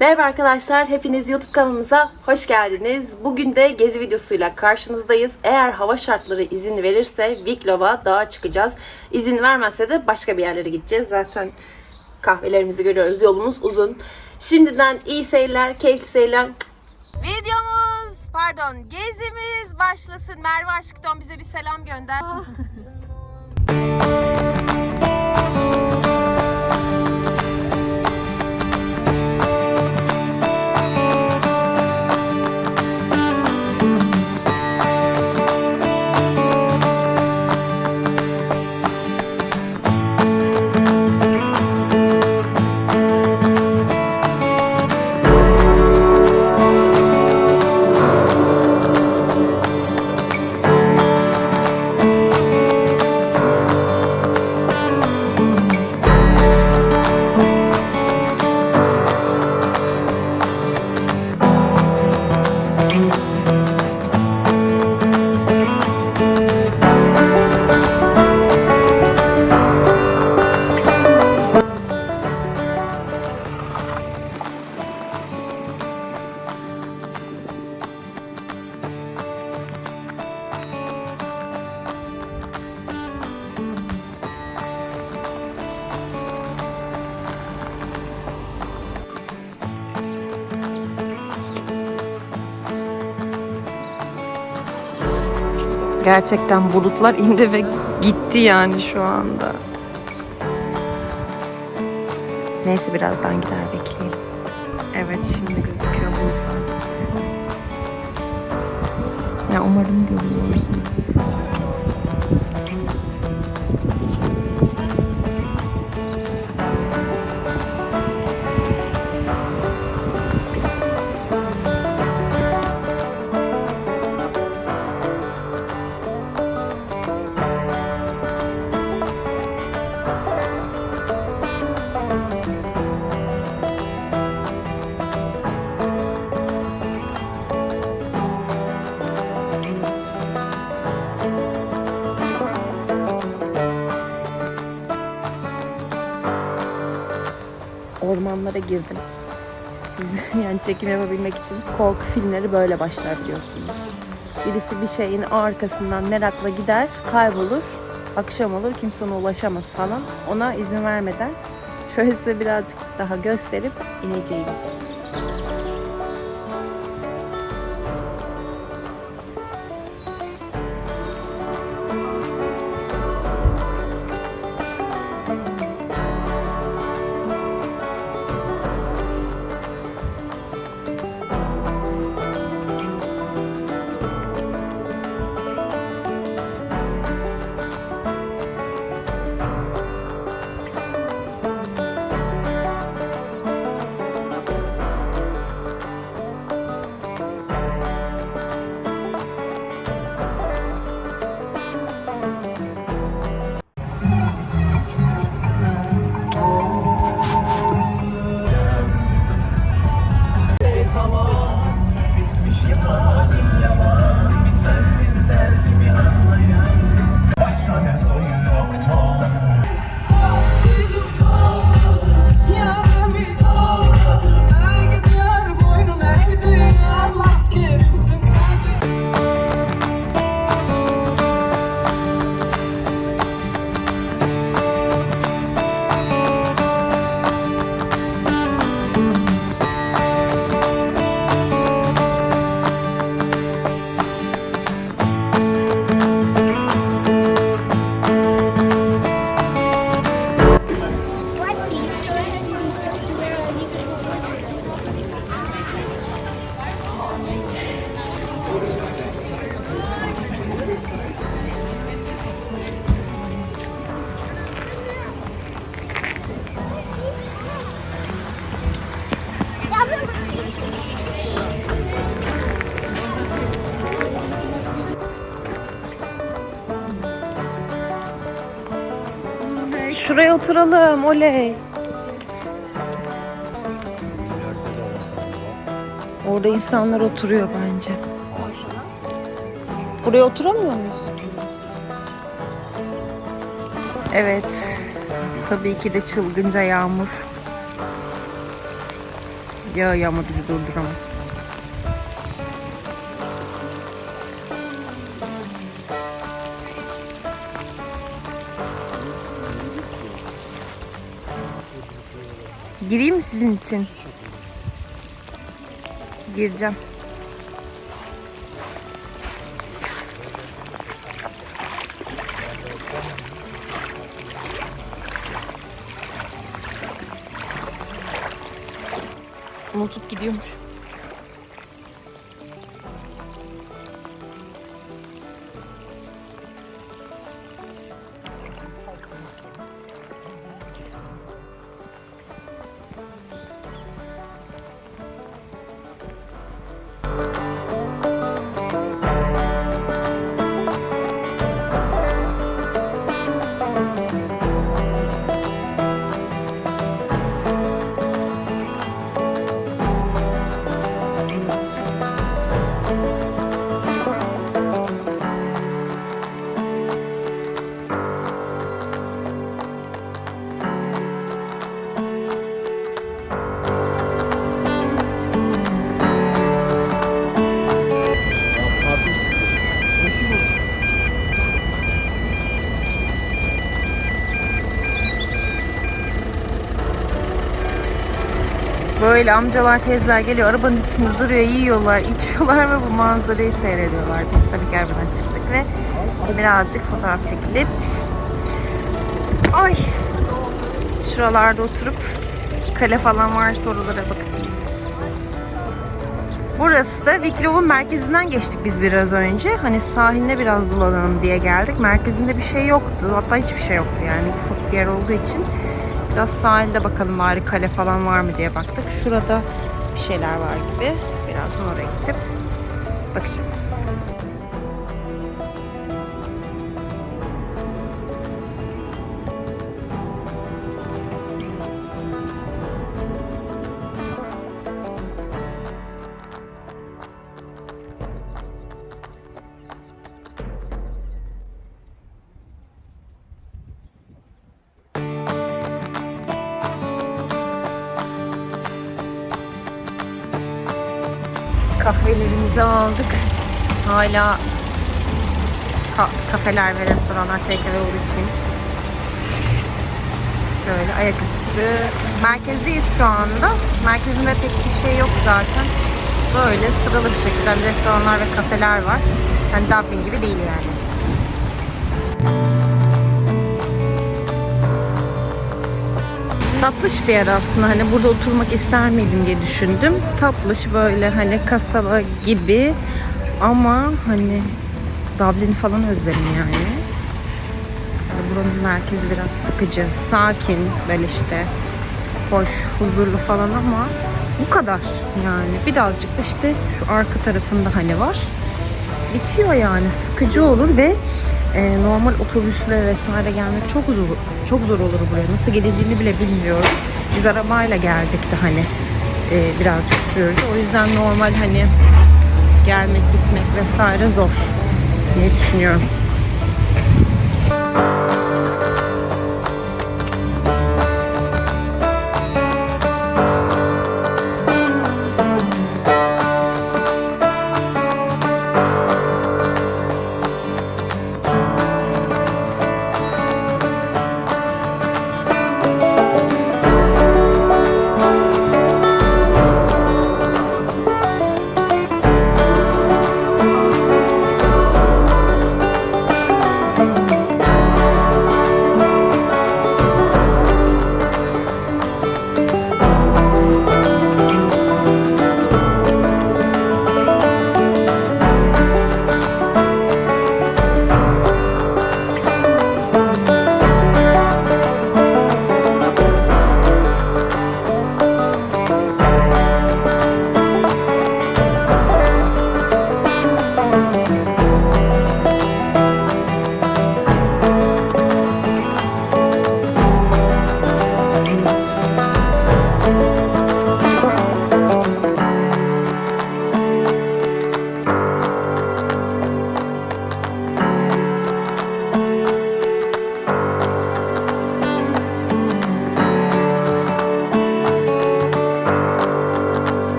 Merhaba arkadaşlar, hepiniz YouTube kanalımıza hoş geldiniz. Bugün de gezi videosuyla karşınızdayız. Eğer hava şartları izin verirse Viklov'a dağa çıkacağız. İzin vermezse de başka bir yerlere gideceğiz. Zaten kahvelerimizi görüyoruz, yolumuz uzun. Şimdiden iyi seyirler, keyifli seyirler. Videomuz, pardon gezimiz başlasın. Merve Aşkton bize bir selam gönder. Gerçekten bulutlar indi ve gitti yani şu anda. Neyse birazdan gider bekleyelim. Evet şimdi gözüküyor bulutlar. Ya umarım görüyorsunuz. Ormanlara girdim. Siz yani çekim yapabilmek için korku filmleri böyle başlar biliyorsunuz. Birisi bir şeyin arkasından merakla gider, kaybolur. Akşam olur, kimse ona ulaşamaz falan. Ona izin vermeden şöyle size birazcık daha gösterip ineceğim. Şuraya oturalım, oley. Orada insanlar oturuyor bence. Buraya oturamıyor muyuz? Evet. Tabii ki de çılgınca yağmur. Yağıyor ama bizi durduramaz. Gireyim mi sizin için? Gireceğim. Unutup gidiyormuş. Böyle amcalar teyzeler geliyor arabanın içinde duruyor yiyorlar içiyorlar ve bu manzarayı seyrediyorlar. Biz tabii arabadan çıktık ve birazcık fotoğraf çekilip ay şuralarda oturup kale falan varsa oralara bakacağız. Burası da Viklov'un merkezinden geçtik biz biraz önce. Hani sahilde biraz dolanalım diye geldik. Merkezinde bir şey yoktu. Hatta hiçbir şey yoktu yani. Ufak bir yer olduğu için. Biraz sahilde bakalım bari kale falan var mı diye baktık. Şurada bir şeyler var gibi. Birazdan oraya geçip bakacağız. Kahvelerimizi aldık. Hala ka- kafeler ve restoranlar takeaway olduğu için böyle ayaküstü. Merkezdeyiz şu anda. Merkezinde pek bir şey yok zaten. Böyle sıralı bir şekilde restoranlar ve kafeler var. Yani Dublin gibi değil yani. Tatlış bir yer aslında hani burada oturmak ister miydim diye düşündüm. Tatlış böyle hani kasaba gibi ama hani Dublin'i falan özledim yani. Yani buranın merkezi biraz sıkıcı, sakin böyle işte hoş, huzurlu falan ama bu kadar yani. Birazcık da işte şu arka tarafında hani var. Bitiyor yani sıkıcı olur ve e, normal otobüsle vesaire gelmek çok zor çok zor olur buraya. Nasıl gelildiğini bile bilmiyorum. Biz arabayla geldik de hani e, birazcık sürdü. O yüzden normal hani gelmek gitmek vesaire zor diye düşünüyorum.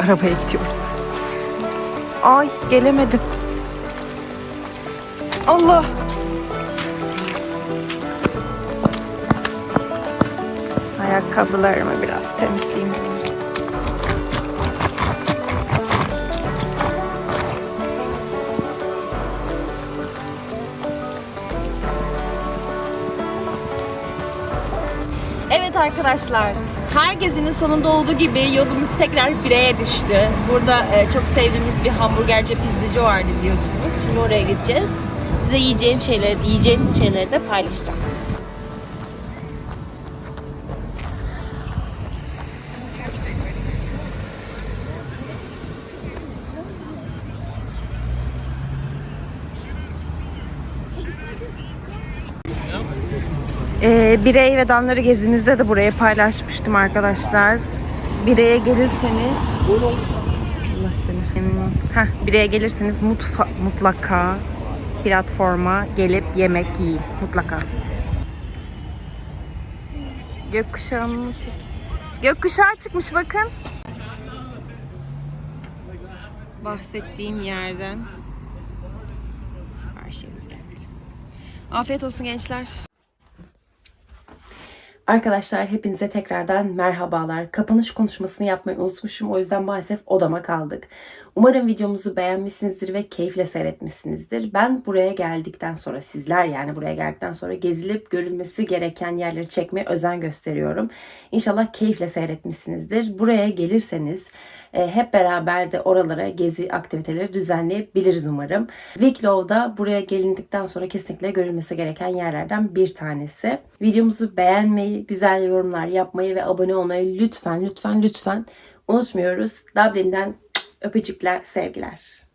Arabaya gidiyoruz. Ay gelemedim. Allah. Ayakkabılarımı biraz temizleyeyim. Evet arkadaşlar, her gezinin sonunda olduğu gibi yolumuz tekrar bireye düştü. Burada e, çok sevdiğimiz bir hamburgerci pizzacı vardı biliyorsunuz. Şimdi oraya gideceğiz. Size yiyeceğim şeyleri, yiyeceğimiz şeyleri de paylaşacağım. Ee, birey ve damları gezimizde de burayı paylaşmıştım arkadaşlar. Bireye gelirseniz Allah seni. Heh, bireye gelirseniz mutfa, mutlaka platforma gelip yemek yiyin. Mutlaka. Gökkuşağı mı? Gökkuşağı çıkmış bakın. Bahsettiğim yerden siparişimiz geldi. Afiyet olsun gençler. Arkadaşlar hepinize tekrardan merhabalar. Kapanış konuşmasını yapmayı unutmuşum. O yüzden maalesef odama kaldık. Umarım videomuzu beğenmişsinizdir ve keyifle seyretmişsinizdir. Ben buraya geldikten sonra sizler yani buraya geldikten sonra gezilip görülmesi gereken yerleri çekmeye özen gösteriyorum. İnşallah keyifle seyretmişsinizdir. Buraya gelirseniz hep beraber de oralara gezi aktiviteleri düzenleyebiliriz umarım. Wiklow'da buraya gelindikten sonra kesinlikle görülmesi gereken yerlerden bir tanesi. Videomuzu beğenmeyi, güzel yorumlar yapmayı ve abone olmayı lütfen lütfen lütfen unutmuyoruz. Dublin'den öpücükler, sevgiler.